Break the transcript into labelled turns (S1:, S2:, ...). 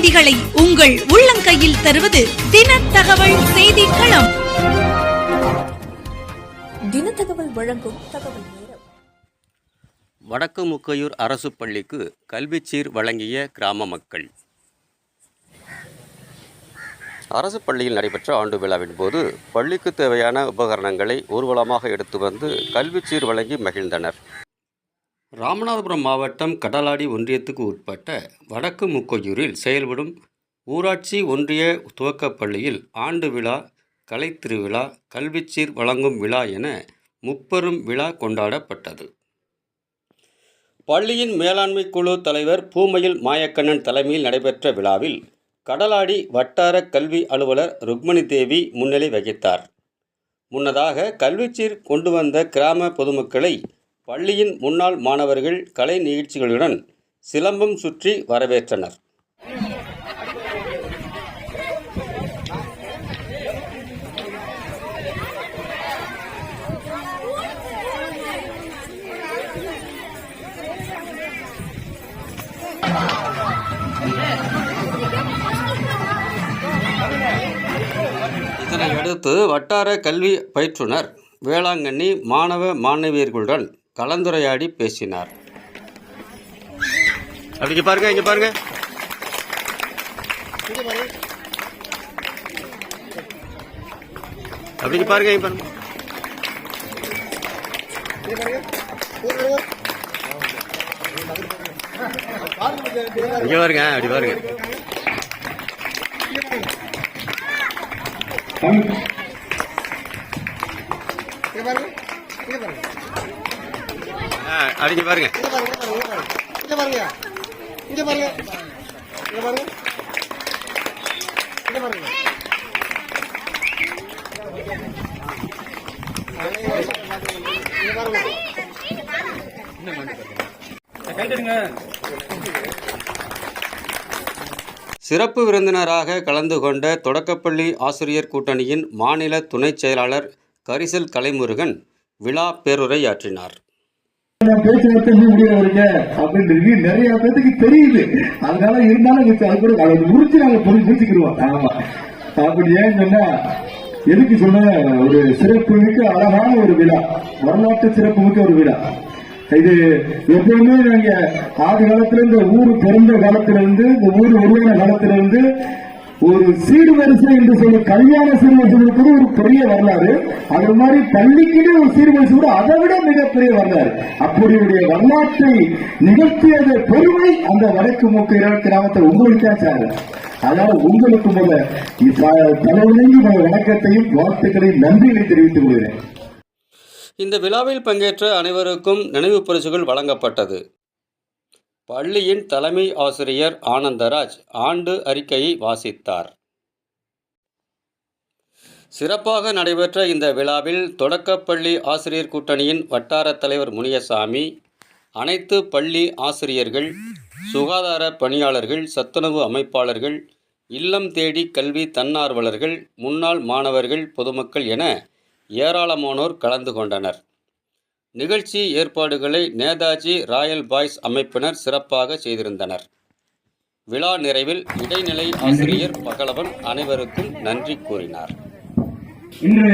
S1: செய்திகளை உங்கள் உள்ளங்கையில் தருவது தின தகவல் செய்தி களம்
S2: தினத்தகவல் வழங்கும் தகவல் நேரம்.
S3: வடக்கு முக்கையூர் அரசு பள்ளிக்கு கல்விச்சீர் வழங்கிய கிராம மக்கள். அரசு பள்ளியில் நடைபெற்ற ஆண்டு விழாவின் போது பள்ளிக்கு தேவையான உபகரணங்களை ஊர்வலமாக எடுத்து வந்து கல்விச்சீர் வழங்கி மகிழ்ந்தனர். ராமநாதபுரம் மாவட்டம் கடலாடி ஒன்றியத்துக்கு உட்பட்ட வடக்கு முக்கொயூரில் செயல்படும் ஊராட்சி ஒன்றிய துவக்கப் பள்ளியில் ஆண்டு விழா கலைத்திருவிழா கல்விச்சீர் வழங்கும் விழா என முப்பெரும் விழா கொண்டாடப்பட்டது. பள்ளியின் மேலாண்மை குழு தலைவர் பூமையில் மாயக்கண்ணன் தலைமையில் நடைபெற்ற விழாவில் கடலாடி வட்டார கல்வி அலுவலர் ருக்மணி தேவி முன்னிலை வகித்தார். முன்னதாக கல்விச்சீர் கொண்டு வந்த கிராம பொதுமக்களை பள்ளியின் முன்னாள் மாணவர்கள் கலை நிகழ்ச்சிகளுடன் சிலம்பம் சுற்றி வரவேற்றனர். இதனையடுத்து வட்டார கல்வி பயிற்றுனர் வேளாங்கண்ணி மாணவ மாணவியர்களுடன் கலந்துரையாடி பேசினார். அப்படி இங்க பாருங்க இங்க பாருங்க. அப்படி இங்க பாருங்க இங்க பாருங்க. இங்க பாருங்க அப்படி பாருங்க. ஆ, அப்படி இங்க பாருங்க.
S4: இங்க பாருங்க. இங்க பாருங்க. இங்க பாருங்க. இங்க பாருங்க. இங்க பாருங்க.
S3: சிறப்பு விருந்தினராக கலந்து கொண்ட தொடக்கப்பள்ளி ஆசிரியர் கூட்டணியின் மாநில துணைச் செயலாளர் கரிசல் கலைமுருகன் விழா பேருரையாற்றினார்.
S5: நான் பேச்சுவார்த்தை முடியறவருங்க அப்படின்னு நிறைய பேத்துக்கு தெரியுது. அதனால இருந்தாலும் எனக்கு அது கூட அதை முடிச்சு நாங்க புரி புரிஞ்சுக்கிடுவோம் ஆமா. அப்படி ஏன்னு சொன்னா எதுக்கு சொன்ன ஒரு சிறப்பு மிக்க அழகான ஒரு விழா. வரலாற்று சிறப்பு மிக்க ஒரு விழா. இது எப்பவுமே நாங்க ஆதி காலத்துல இந்த ஊர் பிறந்த காலத்துல இருந்து இந்த ஊர் உருவான காலத்துல ஒரு சீடு வரிசை என்று சொல்லி கல்யாண சீடு வரிசை கூட ஒரு பெரிய வரலாறு. அது மாதிரி பள்ளிக்குன்னு ஒரு சீடு வரிசை கூட அதை விட மிகப்பெரிய வரலாறு. அப்படியுடைய வரலாற்றை நிகழ்த்தியது பெருமை அந்த வடக்கு மூக்கு கிராமத்தில் உங்களுக்கு தான் சார். அதனால உங்களுக்கு முதல்ல தலைவணங்கி வணக்கத்தையும் வாழ்த்துக்களையும் நன்றிகளை தெரிவித்துக் கொள்கிறேன்.
S3: இந்த விழாவில் பங்கேற்ற அனைவருக்கும் நினைவுப் பரிசுகள் வழங்கப்பட்டது. பள்ளியின் தலைமை ஆசிரியர் ஆனந்தராஜ் ஆண்டு அறிக்கையை வாசித்தார். சிறப்பாக நடைபெற்ற இந்த விழாவில் தொடக்கப்பள்ளி ஆசிரியர் கூட்டணியின் வட்டார தலைவர் முனியசாமி அனைத்து பள்ளி ஆசிரியர்கள் சுகாதார பணியாளர்கள் சத்துணவு அமைப்பாளர்கள் இல்லம் தேடி கல்வி தன்னார்வலர்கள் முன்னாள் மாணவர்கள் பொதுமக்கள் என ஏராளமானோர் கலந்து கொண்டனர். நிகழ்ச்சி ஏற்பாடுகளை நேதாஜி ராயல் பாய்ஸ் அமைப்பினர் சிறப்பாக செய்திருந்தனர். விழா நிறைவில் இடைநிலை ஆசிரியர் பகலவன் அனைவருக்கும் நன்றி கூறினார்.
S5: இன்று